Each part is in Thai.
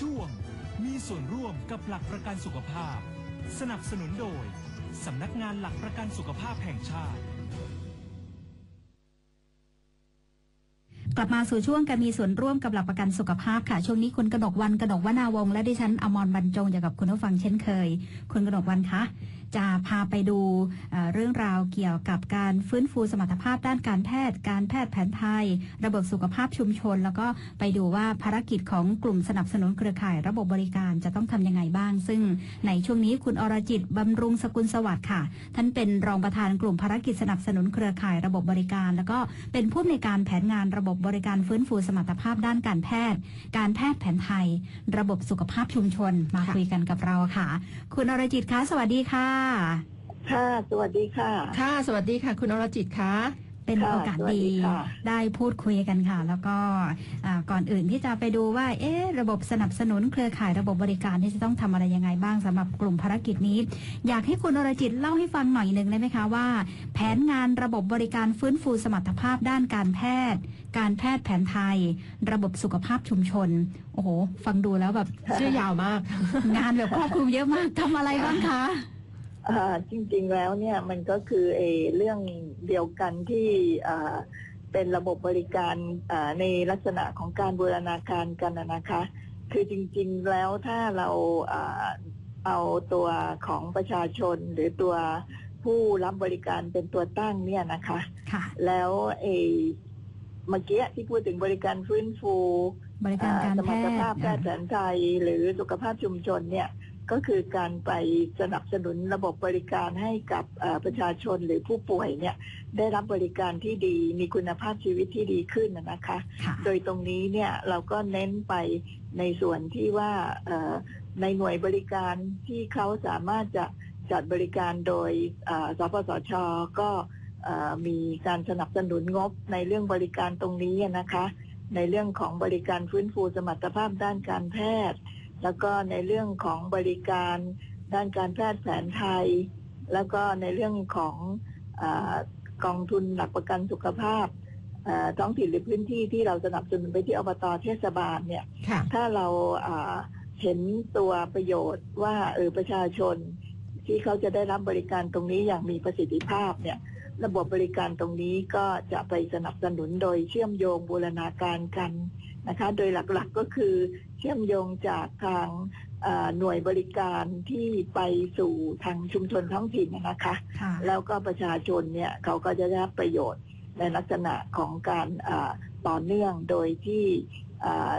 ช่วง มีส่วนร่วมกับหลักประกันสุขภาพ สนับสนุนโดย สำนักงานหลักประกันสุขภาพแห่งชาติ กลับมาสู่ช่วงการมีส่วนร่วมกับหลักประกันสุขภาพค่ะ ช่วงนี้คุณกนกวันกนกวนาวงศ์และดิฉันอมรบรรจงอยู่กับคุณผู้ฟังเช่นเคย คุณกนกวันคะ จะพาไปดูเรื่องราวเกี่ยวกับการฟื้นฟูสมรรถภาพด้านการแพทย์ การแพทย์แผนไทย ระบบสุขภาพชุมชน แล้วก็ไปดูว่าภารกิจของกลุ่มสนับสนุนเครือข่าย ระบบบริการจะต้องทำยังไงบ้าง ซึ่งในช่วงนี้คุณอรจิตบำรุงสกุลสวัสดิ์ค่ะ ท่านเป็นรองประธานกลุ่มภารกิจสนับสนุนเครือข่ายระบบบริการ แล้วก็เป็นผู้อำนวยการแผนงานระบบบริการฟื้นฟูสมรรถภาพด้านการแพทย์ การแพทย์แผนไทย ระบบสุขภาพชุมชน มาคุยกันกับเราค่ะ คุณอรจิตคะสวัสดีค่ะค่ะ สวัสดีค่ะ ค่ะ สวัสดีค่ะ คุณอรจิตคะเป็นค่ะโอกาสสวัสดีดีค่ะได้พูดคุยกันค่ะ แล้วก็อ่าก่อนอื่นที่จะไปดูว่า เอ๊ะระบบสนับสนุนเครือข่ายระบบบริการที่จะต้องทำอะไรยังไงบ้างสำหรับกลุ่มภารกิจนี้ อยากให้คุณอรจิตเล่าให้ฟังหน่อยหนึ่งได้ไหมคะว่า แผนงานระบบบริการฟื้นฟูสมรรถภาพด้านการแพทย์ การแพทย์แผนไทย ระบบสุขภาพชุมชน โอ้โห ฟังดูแล้วแบบชื่อยาวมาก งานแบบครอบคลุมเยอะมากทำอะไรบ้างคะอ่า จริงๆแล้วเนี่ยมันก็คือเออเรื่องเดียวกันที่อ่าเป็นระบบบริการอ่าในลักษณะของการบูรณาการกันนะนะคะ คือจริงๆแล้วถ้าเราอ่าเอาตัวของประชาชนหรือตัวผู้รับบริการเป็นตัวตั้งเนี่ยนะคะค่ะแล้วเออเมื่อกี้ที่พูดถึงบริการฟื้นฟู บริการการสแพมรรถทย์ภาพแพทย์แผนไทยหรือสุขภาพชุมชนเนี่ย ก็คือการไปสนับสนุนระบบบริการให้กับเอ่อประชาชนหรือผู้ป่วยเนี่ยได้รับบริการที่ดีมีคุณภาพชีวิตที่ดีขึ้นนะนะคะค่ะโดยตรงนี้เนี่ยเราก็เน้นไปในส่วนที่ว่าเอ่อในหน่วยบริการที่เขาสามารถจะจัดบริการโดยเอ่อสปสชก็เอ่อมีการสนับสนุนงบในเรื่องบริการตรงนี้นะคะ ในเรื่องของบริการฟื้นฟูสมรรถภาพด้านการแพทย์ แล้วก็ในเรื่องของบริการด้านการแพทย์แผนไทย แล้วก็ในเรื่องของอากองทุนหลักประกันสุขภาพเอ่อท้องถิ่นหรือพื้นที่ที่เราสนับสนุนไปที่อบตเทศบาลเนี่ยค่ะถ้าเราอ่าเห็นตัวประโยชน์ว่าเออประชาชนที่เขาจะได้รับบริการตรงนี้อย่างมีประสิทธิภาพเนี่ย ระบบบริการตรงนี้ก็จะไปสนับสนุนโดยเชื่อมโยงบูรณาการกัน นะคะ โดยหลักๆก็คือเชื่อมโยงจากทางเอ่อหน่วยบริการที่ไปสู่ทางชุมชนท้องถิ่นนะคะค่ะแล้วก็ประชาชนเนี่ยเขาก็จะได้รับประโยชน์ในลักษณะของการอ่าต่อเนื่องโดยที่อ่า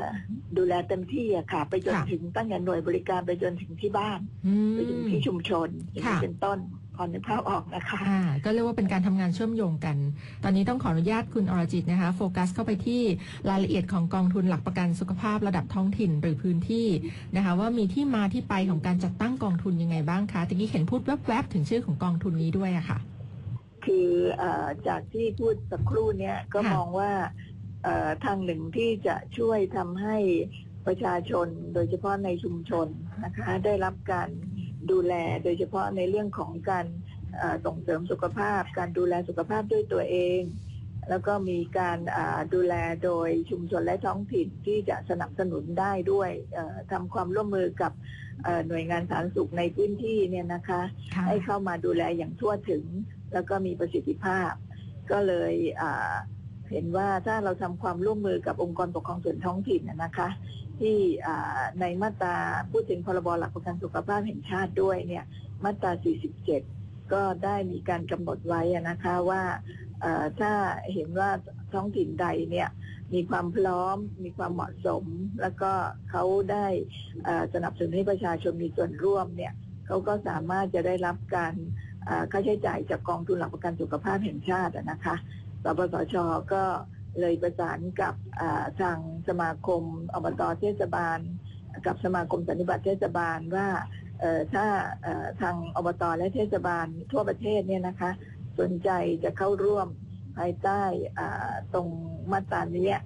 ดูแลเต็มที่อะค่ะ ไปจนค่ะถึงตั้งแต่หน่วยบริการไปจนถึงที่บ้านอืมไปถึงที่ชุมชนอย่างนี้ค่ะเป็นต้นพ อนึกภาพออกนะคะอ่าก็เรียกว่าเป็นการทำงานเชื่อมโยงกัน ตอนนี้ต้องขออนุญาตคุณอรจิตนะคะ โฟกัสเข้าไปที่รายละเอียดของกองทุนหลักประกันสุขภาพระดับท้องถิ่นหรือพื้นที่นะคะ ว่ามีที่มาที่ไปของการจัดตั้งกองทุนยังไงบ้างคะตะกี้เห็นพูดแวบๆ ถึงชื่อของกองทุนนี้ด้วยอะค่ะ คือเออจากที่พูดสักครู่เนี่ยก็ค่ะ มองว่าเอ่อทางหนึ่งที่จะช่วยทำให้ประชาชนโดยเฉพาะในชุมชนนะคะ ได้รับการ ดูแลโดยเฉพาะในเรื่องของการเอ่อส่งเสริมสุขภาพ การดูแลสุขภาพด้วยตัวเอง แล้วก็มีการอ่าดูแลโดยชุมชนและท้องถิ่นที่จะสนับสนุนได้ด้วยเอ่อทำความร่วมมือกับเอ่อหน่วยงานสาธารณสุขในพื้นที่เนี่ยนะคะค่ะให้เข้ามาดูแลอย่างทั่วถึง แล้วก็มีประสิทธิภาพ ก็เลยอ่าเห็นว่าถ้าเราทำความร่วมมือกับองค์กรปกครองส่วนท้องถิ่นนะนะคะ ที่ในมาตราพูดถึงพรบหลักประกันสุขภาพแห่งชาติด้วยเนี่ยมาตรา 47 ก็ได้มีการกำหนดไว้นะคะว่าถ้าเห็นว่าท้องถิ่นใดเนี่ยมีความพร้อม มีความเหมาะสม แล้วก็เขาได้สนับสนุนให้ประชาชนมีส่วนร่วมเนี่ยเขาก็สามารถจะได้รับการค่าใช้จ่ายจากกองทุนหลักประกันสุขภาพแห่งชาตินะคะสปสชก็ เลยประสานกับทางสมาคมอบตเทศบาล กับสมาคมสันนิบาตเทศบาลว่าถ้าทางอบตและเทศบาลทั่วประเทศเนี่ยนะคะสนใจจะเข้าร่วมภายใต้ตรงมาตรานี้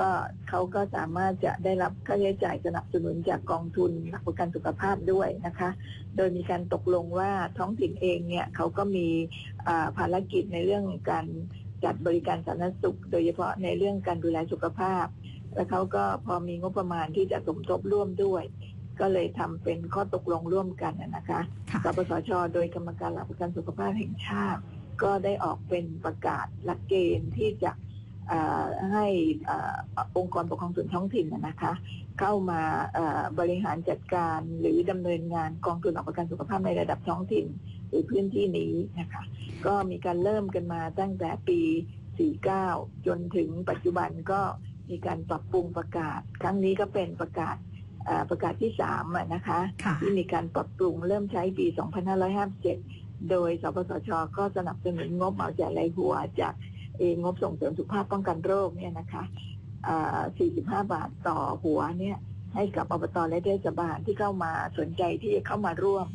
ก็เขาก็สามารถจะได้รับค่าใช้จ่ายสนับสนุนจากกองทุนหลักประกันสุขภาพด้วยนะคะ โดยมีการตกลงว่าท้องถิ่นเองเนี่ยเขาก็มีภารกิจในเรื่องการ จัดบริการสาธารณสุข โดยเฉพาะในเรื่องการดูแลสุขภาพ แล้วเขาก็พอมีงบประมาณที่จะสมทบร่วมด้วย ก็เลยทำเป็นข้อตกลงร่วมกันน่ะนะคะค่ะสปสช โดยกรรมการหลักประกันสุขภาพแห่งชาติ ก็ได้ออกเป็นประกาศหลักเกณฑ์ที่จะเอ่อให้เอ่อองค์กรปกครองส่วนท้องถิ่นนะนะคะเข้ามาเอ่อบริหารจัดการหรือดำเนินงานกองทุนหลักประกันสุขภาพในระดับท้องถิ่น หรือพื้นที่นี้นะคะ ก็มีการเริ่มกันมาตั้งแต่ปี 49 จนถึงปัจจุบันก็มีการปรับปรุงประกาศ ครั้งนี้ก็เป็นประกาศเอ่อประกาศที่3อะนะคะค่ะที่มีการปรับปรุงเริ่มใช้ปี 2557 โดยสปสช ก็สนับสนุนงบเหมาจ่ายรายหัวจากเองงบส่งเสริมสุขภาพป้องกันโรคเนี่ยนะคะอ่า45 บาทต่อหัวเนี่ยให้กับอบตและเทศบาลที่เข้ามาสนใจที่จะเข้ามาร่วม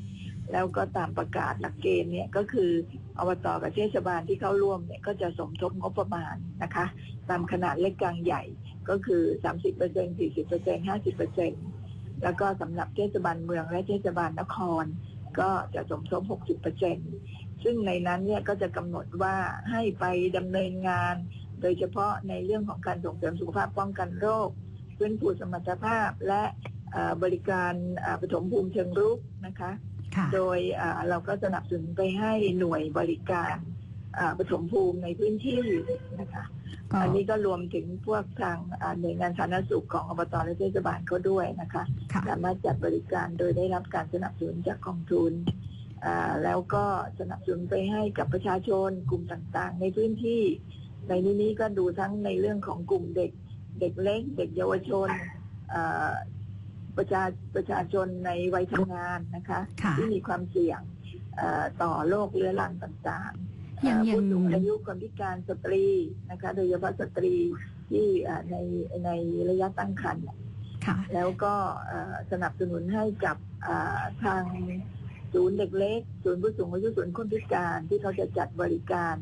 แล้วก็ตามประกาศหลักเกณฑ์เนี่ยก็คืออบตกับเทศบาลที่เข้าร่วมเนี่ยก็จะสมทบงบประมาณนะคะ ตามขนาดเล็กกลางใหญ่ก็คือ 30% 40% 50%แล้วก็สำหรับเทศบาลเมืองและเทศบาลนคร ก็จะสมทบ 60%ซึ่งในนั้นเนี่ยก็จะกำหนดว่าให้ไปดำเนินงาน โดยเฉพาะในเรื่องของการส่งเสริมสุขภาพป้องกันโรคฟื้นฟูสมรรถภาพและบริการปฐมภูมิเชิงรุกนะคะ โดยอ่าเราก็สนับสนุนไปให้หน่วยบริการอ่าปฐมภูมิในพื้นที่นะคะก็อันนี้ก็รวมถึงพวกทางอ่าหน่วยงานสาธารณสุขของอบตและเทศบาลเขาด้วยนะคะค่ะสามารถจัดบริการโดยได้รับการสนับสนุนจากกองทุนอ่าแล้วก็สนับสนุนไปให้กับประชาชนกลุ่มต่างๆ ในพื้นที่ ในนี้นี้ก็ดูทั้งในเรื่องของกลุ่มเด็กเด็กเล็ก เด็กเยาวชนอ่า ประชาประชาชนในวัยทำงานนะคะค่ะที่มีความเสี่ยงเอ่อต่อโรคเรื้อรังต่างๆอย่างเอ่ออย่างผู้สูงอายุคนพิการสตรีนะคะ โดยเฉพาะสตรีที่เอ่อในในระยะตั้งครรภ์ค่ะแล้วก็เอ่อสนับสนุนให้กับอ่าทางศูนย์เด็กเล็กศูนย์ผู้สูงอายุศูนย์คนพิการที่เขาจะจัดบริการ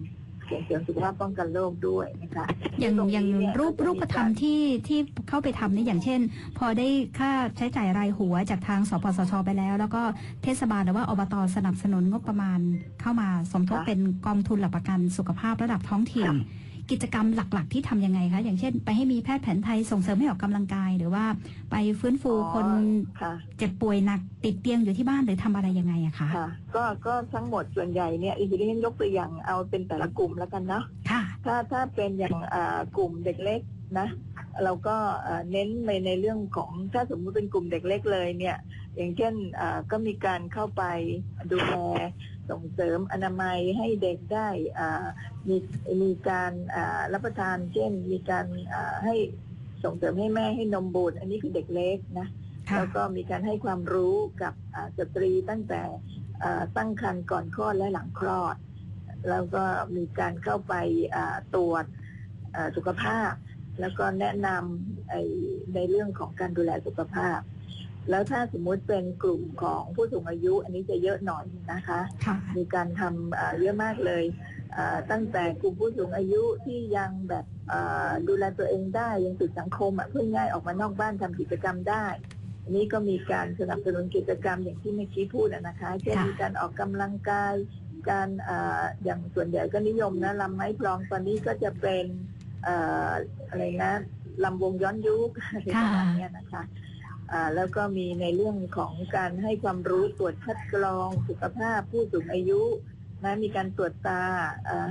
ส่งเสริมสุขภาพป้องกันโรคด้วยนะคะอย่างตรงอย่างนี้เนี่ยรูปก็จะมีรูปธรรมการที่ที่เข้าไปทำเนี่ยอย่างเช่น พอได้ค่าใช้จ่ายรายหัวจากทางสปสชไปแล้ว แล้วก็เทศบาลหรือว่าอบตสนับสนุนงบประมาณเข้ามาสมทบเป็นกองทุนหลักประกันสุขภาพระดับท้องถิ่น กิจกรรมหลักๆ ที่ทำยังไงคะ อย่างเช่น ไปให้มีแพทย์แผนไทยส่งเสริมให้ออกกำลังกาย หรือว่าไปฟื้นฟูอ๋อคนค่ะเจ็บป่วยหนักติดเตียงอยู่ที่บ้านหรือทำอะไรยังไงอะคะค่ะก็ก็ทั้งหมดส่วนใหญ่เนี่ยอีกทีนี้ยกตัวอย่างเอาเป็นแต่ละกลุ่มแล้วกันเนาะค่ะถ้าถ้าเป็นอย่างอ่ากลุ่มเด็กเล็กนะเราก็อ่าเน้นในในเรื่องของถ้าสมมุติเป็นกลุ่มเด็กเล็กเลยเนี่ย อย่างเช่นอ่าก็มีการเข้าไปดูแล ส่งเสริมอนามัยให้เด็กได้อ่ามีมีการอ่ารับประทาน เช่น มีการอ่าให้ส่งเสริมให้แม่ให้นมบุตรอันนี้คือเด็กเล็กนะค่ะแล้วก็มีการให้ความรู้กับอ่าสตรีตั้งแต่อ่าตั้งครรภ์ก่อนคลอดและหลังคลอด แล้วก็มีการเข้าไปอ่าตรวจอ่าสุขภาพ แล้วก็แนะนำไอ้ในเรื่องของการดูแลสุขภาพ แล้วถ้าสมมุติเป็นกลุ่มของผู้สูงอายุอันนี้จะเยอะหน่อยนะคะค่ะมีการทำอ่าเยอะมากเลยอ่าตั้งแต่กลุ่มผู้สูงอายุที่ยังแบบอ่าดูแลตัวเองได้ยังติดสังคมอะเพื่อง่ายออกมานอกบ้านทำกิจกรรมได้อันนี้ก็มีการสนับสนุนกิจกรรมอย่างที่เมื่อกี้พูดอะนะคะเช่นค่ะมีการออกกำลังกาย การอ่าอย่างส่วนใหญ่ก็นิยมนะลำไม้พลองตอนนี้ก็จะเป็นเอ่ออะไรนะลำวงย้อนยุคอะไรประมาณเนี้ยนะคะอ่า แล้วก็มีในเรื่องของการให้ความรู้ตรวจคัดกรองสุขภาพผู้สูงอายุนะมีการตรวจตา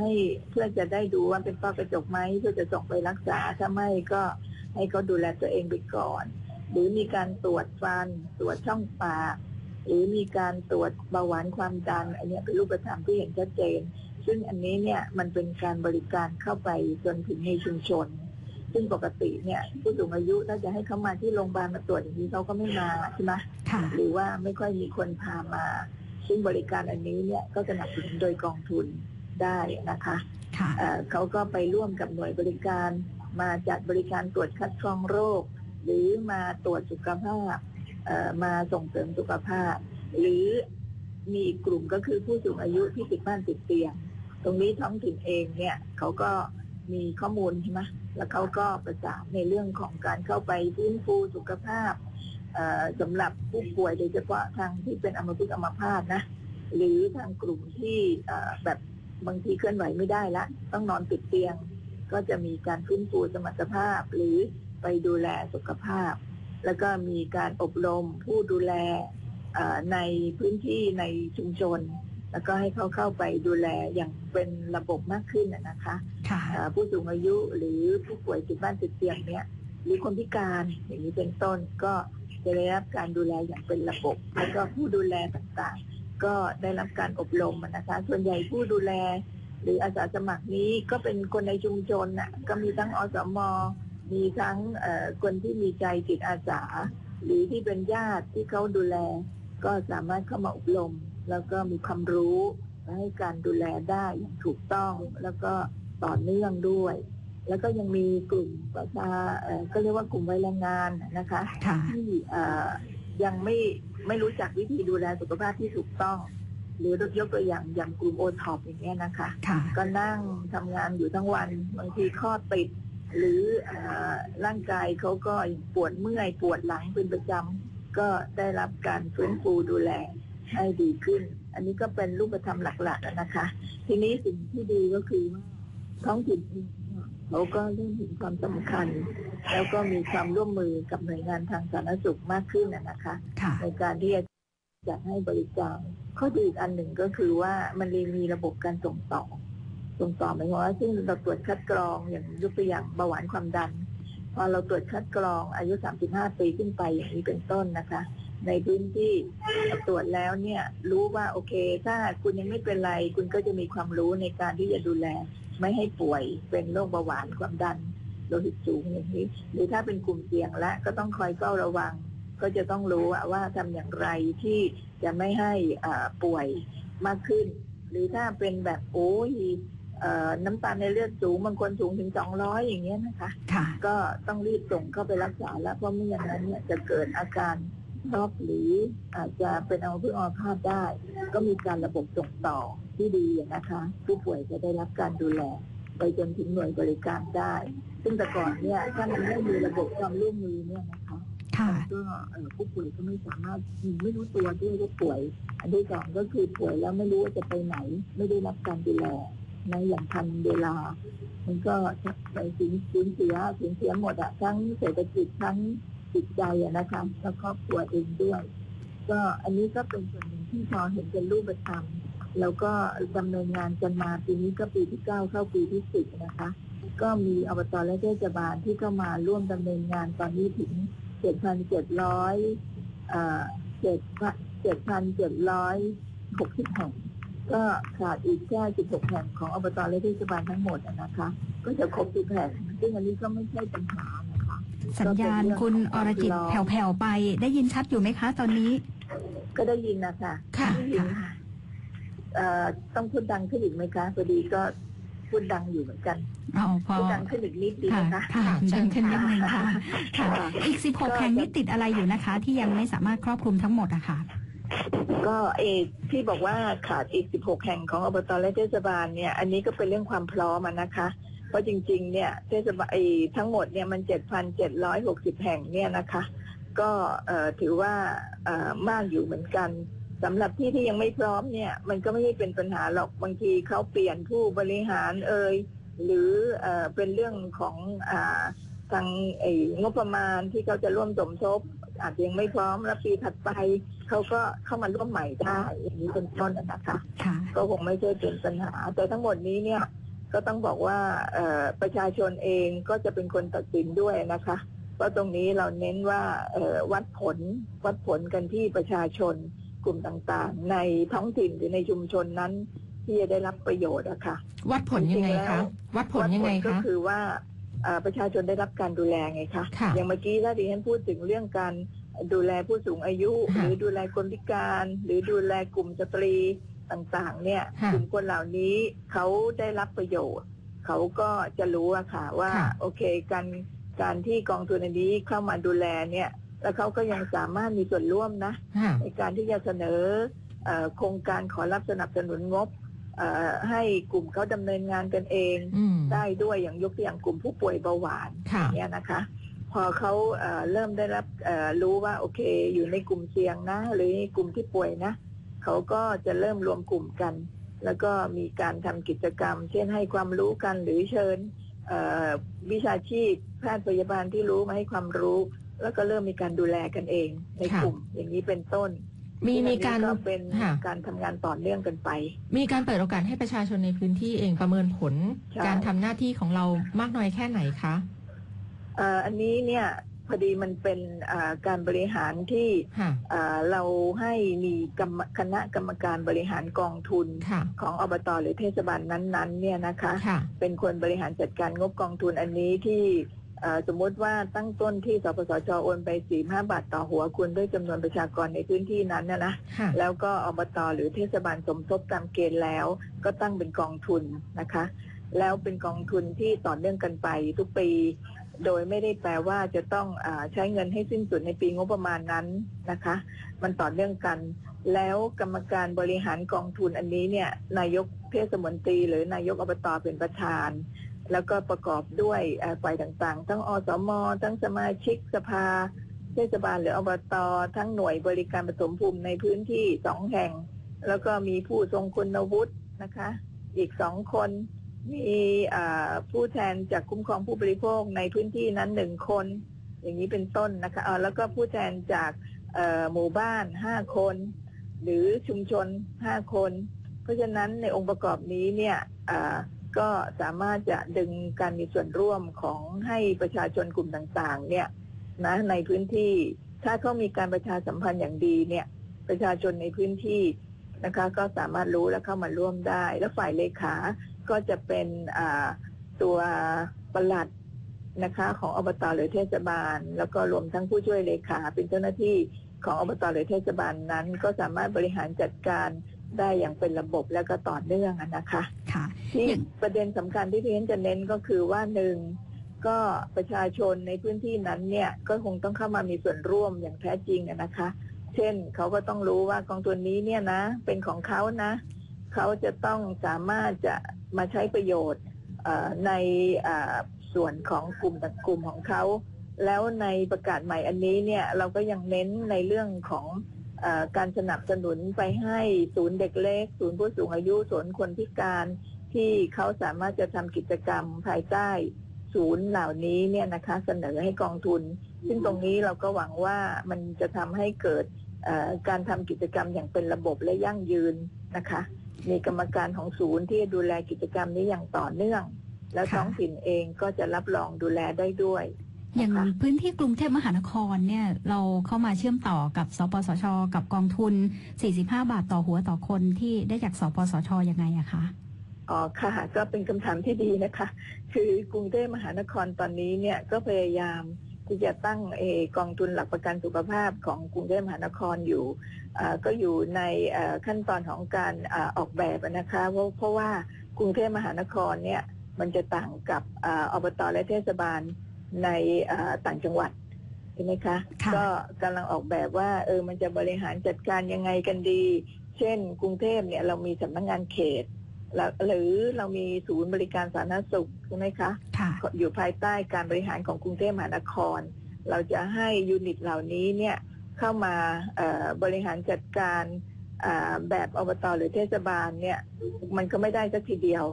ให้เพื่อจะได้ดูว่าเป็นต้อกระจกไหมเพื่อจะส่งไปรักษาถ้าไม่ก็ให้เขาดูแลตัวเองไปก่อน หรือมีการตรวจฟันตรวจช่องปากหรือมีการตรวจเบาหวานความดันอันนี้เป็นรูปธรรมที่เห็นชัดเจน ซึ่งอันนี้เนี่ยมันเป็นการบริการเข้าไปจนถึงในชุมชน ซึ่งปกติเนี่ยผู้สูงอายุถ้าจะให้เขามาที่โรงพยาบาลมาตรวจอย่างนี้เขาก็ไม่มาใช่ไหมค่ะหรือว่าไม่ค่อยมีคนพามา ซึ่งบริการอันนี้เนี่ยก็สนับสนุนโดยกองทุนได้นะคะค่ะเอ่อเขาก็ไปร่วมกับหน่วยบริการ มาจัดบริการตรวจคัดกรองโรค หรือมาตรวจสุขภาพเอ่อมาส่งเสริมสุขภาพ หรือมีอีกกลุ่มก็คือผู้สูงอายุที่ติดบ้านติดเตียง ตรงนี้ท้องถิ่นเองเนี่ยเขาก็มีข้อมูลใช่ไหม แล้วเขาก็ประสานในเรื่องของการเข้าไปฟื้นฟูสุขภาพสำหรับผู้ป่วยโดยเฉพาะทางที่เป็นอัมพฤกษ์อัมพาตนะ หรือทางกลุ่มที่แบบบางทีเคลื่อนไหวไม่ได้ละ ต้องนอนติดเตียง ก็จะมีการฟื้นฟูสมรรถภาพ หรือไปดูแลสุขภาพ แล้วก็มีการอบรมผู้ดูแลในพื้นที่ในชุมชน แล้วก็ให้เขาเข้าไปดูแลอย่างเป็นระบบมากขึ้นนะนะคะค่ะเอ่อผู้สูงอายุหรือผู้ป่วยติดบ้านติดเตียงเนี่ยหรือคนพิการอย่างนี้เป็นต้นก็จะได้รับการดูแลอย่างเป็นระบบ แล้วก็ผู้ดูแลต่างๆ ก็ได้รับการอบรมนะคะ ส่วนใหญ่ผู้ดูแล หรืออาสาสมัครนี้ก็เป็นคนในชุมชนน่ะก็มีทั้งอสมมีทั้งเอ่อคนที่มีใจจิตอาสา หรือที่เป็นญาติที่เขาดูแล ก็สามารถเข้ามาอบรม แล้วก็มีความรู้และให้การดูแลได้อย่างถูกต้องแล้วก็ต่อเนื่องด้วย แล้วก็ยังมีกลุ่มประชาเอ่อก็เรียกว่ากลุ่มวัยแรงงานนะคะค่ะที่เอ่อยังไม่ไม่รู้จักวิธีดูแลสุขภาพที่ถูกต้อง หรือยกตัวอย่างอย่างกลุ่มโอท็อปอย่างเงี้ยนะคะค่ะก็นั่งทำงานอยู่ทั้งวันบางทีข้อติด หรือเออร่างกายเขาก็ปวดเมื่อยปวดหลังเป็นประจำก็ได้รับการฟื้นฟูดูแล ให้ดีขึ้น อันนี้ก็เป็นรูปธรรมหลักๆอะนะคะ ทีนี้สิ่งที่ดีก็คือว่าท้องถิ่นเองเนี่ยเขาก็เริ่มเห็นความสำคัญ แล้วก็มีความร่วมมือกับหน่วยงานทางสาธารณสุขมากขึ้นอะนะคะค่ะในการที่จะจัดให้บริการข้อดีอีกอันหนึ่งก็คือว่ามันเลยมีระบบการส่งต่อ ส่งต่อหมายความว่าซึ่งเราตรวจคัดกรองอย่างยกตัวอย่างเบาหวานความดัน พอเราตรวจคัดกรองอายุ 35 ปีขึ้นไปอย่างนี้เป็นต้นนะคะ ในพื้นที่ตรวจแล้วเนี่ยรู้ว่าโอเค ถ้าคุณยังไม่เป็นไร คุณก็จะมีความรู้ในการที่จะดูแล ไม่ให้ป่วยเป็นโรคเบาหวานความดันโลหิตสูงอย่างนี้ หรือถ้าเป็นกลุ่มเสี่ยงและก็ต้องคอยเฝ้าระวัง ก็จะต้องรู้ว่าว่าทำอย่างไรที่จะไม่ให้อ่าป่วยมากขึ้น หรือถ้าเป็นแบบโอ้ย น้ำตาลในเลือดสูงบางคนสูงถึง200อย่างเงี้ยนะคะค่ะก็ต้องรีบส่งเข้าไปรักษาแล้วเพราะไม่อย่างนั้นเนี่ยจะเกิดอาการช็อกหรืออาจจะเป็นอัมพฤกษ์อัมพาตได้ ก็มีการระบบส่งต่อที่ดีนะคะผู้ป่วยจะได้รับการดูแล ไปจนถึงหน่วยบริการได้ ซึ่งแต่ก่อนเนี่ยถ้ามันไม่มีระบบความร่วมมือเนี่ยนะคะค่ะมันก็เอ่อผู้ป่วยก็ไม่สามารถไม่รู้ตัวด้วยว่าป่วย อันที่สองก็คือป่วยแล้วไม่รู้ว่าจะไปไหน ไม่ได้รับการดูแล ในอย่างทันเวลา มันก็ไปสูญสูญเสียสูญเสียหมดอะทั้งเศรษฐกิจทั้งจิตใจอะนะคะแล้วครอบครัวเองด้วย ก็อันนี้ก็เป็นส่วนหนึ่งที่พอเห็นเป็นรูปธรรมแล้วก็ดำเนินงานกันมาปีนี้ก็ปีที่เก้าเข้าปีที่สิบนะคะ ก็มีอบตและเทศบาลที่เข้ามาร่วมดำเนินงานตอนนี้ถึงเจ็ดพันเจ็ดร้อยเจ็ดเจ็ดพันเจ็ดร้อยหกสิบแห่ง ก็ขาดอีกแค่สิบหกแห่งของอบตและเทศบาลทั้งหมดอะนะคะ ก็จะครบทุกแห่งซึ่งอันนี้ก็ไม่ใช่ปัญหานะคะ สัญญาณคุณอรจิตแผ่วๆไป ได้ยินชัดอยู่ไหมคะ ตอนนี้ ก็ได้ยินนะคะค่ะได้ยินค่ะเอ่อต้องพูดดังขึ้นอีกไหมคะพอดีก็พูดดังอยู่เหมือนกันอ๋อพอพูดดังขึ้นอีกนิดดีค่ะนะคะค่ะค่ะดังขึ้นนิดนึงค่ะ ค่ะค่ะอีก16แห่งนี้ติดอะไรอยู่นะคะ ที่ยังไม่สามารถครอบคลุมทั้งหมดอะค่ะ ก็เอกที่บอกว่าขาดอีก 16 แห่งของอบตและเทศบาลเนี่ย อันนี้ก็เป็นเรื่องความพร้อมนะคะ เพราะจริง ๆ เนี่ยเทศบาลทั้งหมดเนี่ยมัน 7,760 แห่งเนี่ยนะคะ ก็ถือว่ามากอยู่เหมือนกันสำหรับที่ที่ยังไม่พร้อมเนี่ย มันก็ไม่ได้เป็นปัญหาหรอกบางทีเขาเปลี่ยนผู้บริหารเอ่ยหรือเอเป็นเรื่องของอทางองบประมาณที่เขาจะร่วมสมทบ อาจจะยังไม่พร้อมแล้วปีถัดไปเขาก็เข้ามาร่วมใหม่ได้อย่างนี้เป็นต้นนะนะคะค่ะก็คงไม่ใช่เป็นปัญหา แต่ทั้งหมดนี้เนี่ยก็ต้องบอกว่าเอ่อประชาชนเองก็จะเป็นคนตัดสินด้วยนะคะเพราะตรงนี้เราเน้นว่าเอ่อวัดผลวัดผลกันที่ประชาชนกลุ่มต่างๆ ในท้องถิ่นหรือในชุมชนนั้นที่จะได้รับประโยชน์อะค่ะวัดผลยังไงจริงๆแล้คะววัดผลยังไงวัดผก็คะคือว่าเอ่อ ประชาชนได้รับการดูแลไงคะค่ะอย่างเมื่อกี้ถ้าดิฉันพูดถึงเรื่องการดูแลผู้สูงอายุหค่ะรือดูแลคนพิการ หรือดูแลกลุ่มสตรีต่างๆ เนี่ยค่ะกลุ่มคนเหล่านี้เขาได้รับประโยชน์ เขาก็จะรู้อะค่ะว่าค่ะโอเคการการที่กองทุนอันนี้เข้ามาดูแลเนี่ย แล้วเขาก็ยังสามารถมีส่วนร่วมนะค่ะในการที่จะเสนอเอ่อโครงการขอรับสนับสนุนงบเอ่อ ให้กลุ่มเขาดำเนินงานกันเองอืมได้ด้วยอย่างยกตัวอย่างกลุ่มผู้ป่วยเบาหวานค่ะเนี่ยนะคะ พอเขาเอ่อเริ่มได้รับเอ่อรู้ว่าโอเค อยู่ในกลุ่มเสี่ยงนะ หรือในกลุ่มที่ป่วยนะเขาก็จะเริ่มรวมกลุ่มกัน แล้วก็มีการทำกิจกรรม เช่นให้ความรู้กันหรือเชิญเอ่อวิชาชีพแพทย์พยาบาลที่รู้มาให้ความรู้ แล้วก็เริ่มมีการดูแลกันเองในค่ะกลุ่มอย่างนี้เป็นต้น มีมีการซึ่งอันนี้ก็เป็นค่ะการทำงานต่อเนื่องกันไป มีการเปิดโอกาสให้ประชาชนในพื้นที่เองประเมินผลใช่การทำหน้าที่ของเรามากน้อยแค่ไหนคะเอ่ออันนี้เนี่ยพอดีมันเป็นอ่าการบริหารที่ค่ะอ่าเราให้มีกรรมคณะกรรมการบริหารกองทุนค่ะของอบตหรือเทศบาลนั้นๆ เนี่ยนะคะค่ะเป็นคนบริหารจัดการงบกองทุนอันนี้ที่เอ่อ สมมติว่าตั้งต้นที่สปสชโอนไป4 5บาทต่อหัวคุณด้วยจำนวนประชากรในพื้นที่นั้นนะนะค่ะแล้วก็อบตหรือเทศบาลสมทบตามเกณฑ์แล้ว ก็ตั้งเป็นกองทุนนะคะ แล้วเป็นกองทุนที่ต่อเนื่องกันไปทุกปี โดยไม่ได้แปลว่าจะต้องอาใช้เงินให้สิ้นสุดในปีงบประมาณนั้นนะคะ มันต่อเนื่องกัน แล้วกรรมการบริหารกองทุนอันนี้เนี่ยนายกเทศมนตรีหรือนายกอบตเป็นประธาน แล้วก็ประกอบด้วยฝ่ายต่างๆ ทั้งอสม ทั้งสมาชิกสภาเทศบาลหรืออบตทั้งหน่วยบริการผสมภูมิในพื้นที่สองแห่ง แล้วก็มีผู้ทรงคุณวุฒินะคะ อีกสองคนมีผู้แทนจากคุ้มครองผู้บริโภคในพื้นที่นั้นหนึ่งคน อย่างนี้เป็นต้นนะคะแล้วก็ผู้แทนจากหมู่บ้านห้าคน หรือชุมชนห้าคน เพราะฉะนั้นในองค์ประกอบนี้เนี่ย ก็สามารถจะดึงการมีส่วนร่วมของให้ประชาชนกลุ่มต่างๆ เนี่ยนะในพื้นที่ถ้าเขามีการประชาสัมพันธ์อย่างดีเนี่ย ประชาชนในพื้นที่นะคะ ก็สามารถรู้และเข้ามาร่วมได้ และฝ่ายเลขา ก็จะเป็นตัวประหลัดนะคะ ของอบตหรือเทศบาล แล้วก็รวมทั้งผู้ช่วยเลขา เป็นเจ้าหน้าที่ของอบตหรือเทศบาลนั้น ก็สามารถบริหารจัดการ ได้อย่างเป็นระบบและก็ต่อเนื่องอะนะคะค่ะที่อย่างประเด็นสำคัญที่พี่เห็นจะเน้นก็คือว่าหนึ่งก็ประชาชนในพื้นที่นั้นเนี่ยก็คงต้องเข้ามามีส่วนร่วมอย่างแท้จริงอะนะคะ เช่นเขาก็ต้องรู้ว่ากองทุนนี้เนี่ยนะ เป็นของเขานะเขาจะต้องสามารถจะมาใช้ประโยชน์เอ่อในเอ่อส่วนของกลุ่มต่างกลุ่มของเขา แล้วในประกาศใหม่อันนี้เนี่ยเราก็ยังเน้นในเรื่องของเออ การสนับสนุนไปให้ศูนย์เด็กเล็ก ศูนย์ผู้สูงอายุศูนย์คนพิการที่เขาสามารถจะทำกิจกรรมภายใต้ศูนย์เหล่านี้เนี่ยนะคะเสนอให้กองทุน ซึ่งตรงนี้เราก็หวังว่ามันจะทำให้เกิดการทำกิจกรรมอย่างเป็นระบบและยั่งยืนนะคะ มีกรรมการของศูนย์ที่ดูแลกิจกรรมนี้อย่างต่อเนื่อง แล้วค่ะท้องถิ่นเองก็จะรับรองดูแลได้ด้วย อย่างนะคะพื้นที่กรุงเทพมหานครเนี่ยเราเข้ามาเชื่อมต่อกับสปสช กับกองทุน 45 บาทต่อหัวต่อคนที่ได้จากสปสชยังไงอะคะอ๋อค่ะ ก็เป็นคำถามที่ดีนะคะ คือกรุงเทพมหานครตอนนี้เนี่ยก็พยายามที่จะตั้งเออกองทุนหลักประกันสุขภาพของกรุงเทพมหานครอยู่อ่าก็อยู่ในเอ่อขั้นตอนของการอาออกแบบนะคะเพราะเพราะว่ากรุงเทพมหานครเนี่ยมันจะต่างกับอาอบตและเทศบาล ในอ่าต่างจังหวัดใช่ไหมคะค่ะก็กำลังออกแบบว่าเออมันจะบริหารจัดการยังไงกันดี เช่น กรุงเทพเนี่ยเรามีสำนักงานเขตแล้วหรือเรามีศูนย์บริการสาธารณสุขใช่ไหมคะค่ะอยู่ภายใต้การบริหารของกรุงเทพมหานคร เราจะให้ยูนิตเหล่านี้เนี่ยเข้ามาเอ่อบริหารจัดการอ่าแบบอบตหรือเทศบาลเนี่ยมันก็ไม่ได้สักทีเดียว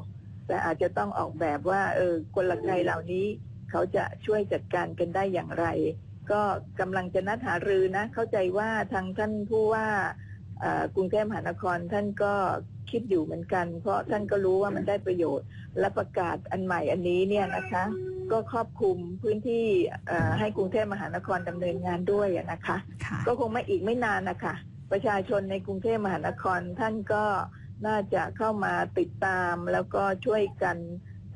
แต่อาจจะต้องออกแบบว่าเออกลไกเหล่านี้ เขาจะช่วยจัดการกันได้อย่างไร ก็กำลังจะนัดหารือนะ เข้าใจว่าทางท่านผู้ว่าเอ่อกรุงเทพมหานครท่านก็คิดอยู่เหมือนกัน เพราะท่านก็รู้ว่ามันได้ประโยชน์ และประกาศอันใหม่อันนี้เนี่ยนะคะ ก็ครอบคลุมพื้นที่เอ่อให้กรุงเทพมหานครดำเนินงานด้วยอะนะคะค่ะก็คงไม่อีกไม่นานนะคะประชาชนในกรุงเทพมหานครท่านก็น่าจะเข้ามาติดตามแล้วก็ช่วยกัน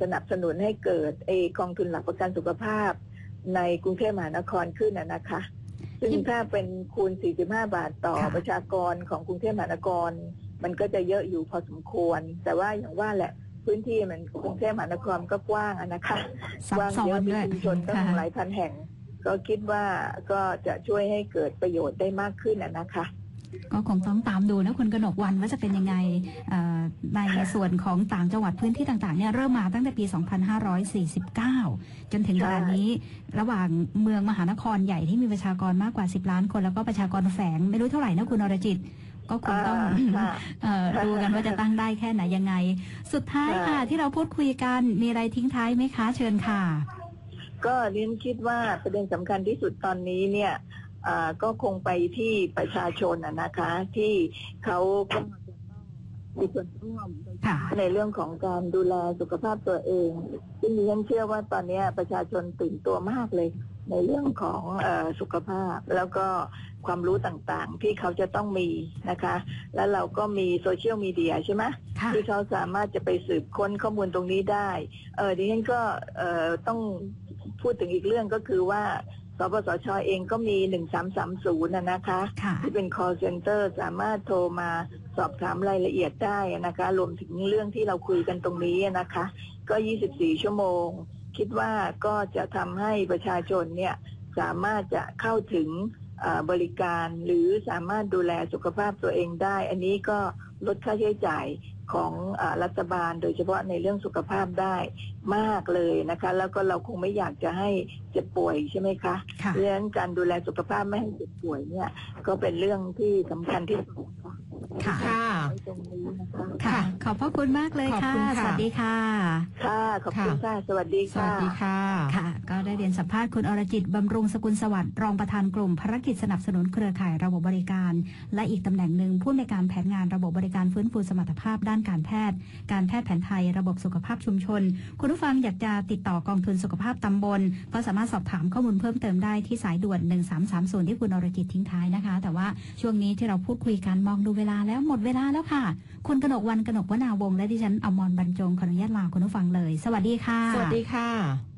สนับสนุนให้เกิดเอกองทุนหลักประกันสุขภาพ ในกรุงเทพมหานครขึ้นนะนะคะ ซึ่งถ้าเป็นคูณ 45 บาทต่อค่ะประชากรของกรุงเทพมหานคร มันก็จะเยอะอยู่พอสมควร แต่ว่าอย่างว่าแหละพื้นที่มันกรุงเทพมหานครก็กว้างอะนะคะซับกว้างซ้อเยอะนมีด้วยชุมชนตั้งค่ะหลายพันแห่ง ก็คิดว่าก็จะช่วยให้เกิดประโยชน์ได้มากขึ้นอะนะคะ ก็คงต้องตามดูนะคุณกนกวันว่าจะเป็นยังไงเอ่อในส่วนของต่างจังหวัดพื้นที่ต่างๆเนี่ยเริ่มมาตั้งแต่ปี 2549 จนถึงใช่ขณะนี้ ระหว่างเมืองมหานครใหญ่ที่มีประชากรมากกว่า 10 ล้านคน แล้วก็ประชากรแฝงไม่รู้เท่าไหร่นะคุณอรจิตก็คงต้องอ่าค่ะเอ่อดูกันว่าจะตั้งได้แค่ไหนยังไง สุดท้ายค่ะค่ะ ที่เราพูดคุยกันมีอะไรทิ้งท้ายไหมคะเชิญค่ะ ก็เรียนคิดว่าประเด็นสำคัญที่สุดตอนนี้เนี่ยอ่า ก็คงไปที่ประชาชนนะนะคะ ที่เขาก็จะต้องมีส่วนร่วมโดยเฉค่ะพาะในเรื่องของการดูแลสุขภาพตัวเอง ซึ่งดิฉันเชื่อว่าตอนนี้ประชาชนตื่นตัวมากเลยในเรื่องของเออสุขภาพแล้วก็ความรู้ต่างๆ ที่เขาจะต้องมีนะคะ แล้วเราก็มีโซเชียลมีเดียใช่ไหมค่ะที่เขาสามารถจะไปสืบค้นข้อมูลตรงนี้ได้ เออดิฉันก็เอ่อต้องพูดถึงอีกเรื่องก็คือว่า สปสชเองก็มี 1330นะนะคะค่ะที่เป็น call center สามารถโทรมาสอบถามรายละเอียดได้นะคะ รวมถึงเรื่องที่เราคุยกันตรงนี้นะคะ ก็ 24 ชั่วโมง คิดว่าก็จะทำให้ประชาชนเนี่ยสามารถจะเข้าถึงเอ่อบริการหรือสามารถดูแลสุขภาพตัวเองได้ อันนี้ก็ลดค่าใช้จ่าย ของเออรัฐบาล โดยเฉพาะในเรื่องสุขภาพได้มากเลยนะคะ แล้วก็เราคงไม่อยากจะให้เจ็บป่วยใช่ไหมคะค่ะเพราะฉะนั้นการดูแลสุขภาพไม่ให้เจ็บป่วยเนี่ย ก็เป็นเรื่องที่สำคัญที่สุด ค่ะค่ะ ค่ะ ไว้ตรงนี้นะคะค่ะ ขอบพระคุณมากเลยขอบค่ะคุณค่ะ สวัสดีค่ะ ค่ะขอบคุณค่ะ สวัสดีสวัค่ะสดีค่ะ ค่ะ ก็ได้เรียนสัมภาษณ์คุณอรจิตบำรุงสกุลสวัสดิ์รองประธานกลุ่มภารกิจสนับสนุนเครือข่ายระบบบริการ และอีกตำแหน่งหนึ่งผู้ในวยการแผนงานระบบบริการฟื้นฟูสมรรถภาพด้านการแพทย์ การแพทย์แผนไทยระบบสุขภาพชุมชน คุณผู้ฟังอยากจะติดต่อกองทุนสุขภาพตำบล ก็สามารถสอบถามข้อมูลเพิ่มเติมได้ที่สายด่วน 1330 ที่คุณอรจิตทิ้งท้ายนะคะ แต่ว่าช่วงนี้ที่เราพูดคุยกันมองดูเวลาแล้วหมดเวลาแล้วค่ะ คุณกนกวันกนกวนาวงและดิฉันอมรบรรจงขออนุญาตลาคุณผู้ฟังเลย สวัสดีค่ะ สวัสดีค่ะ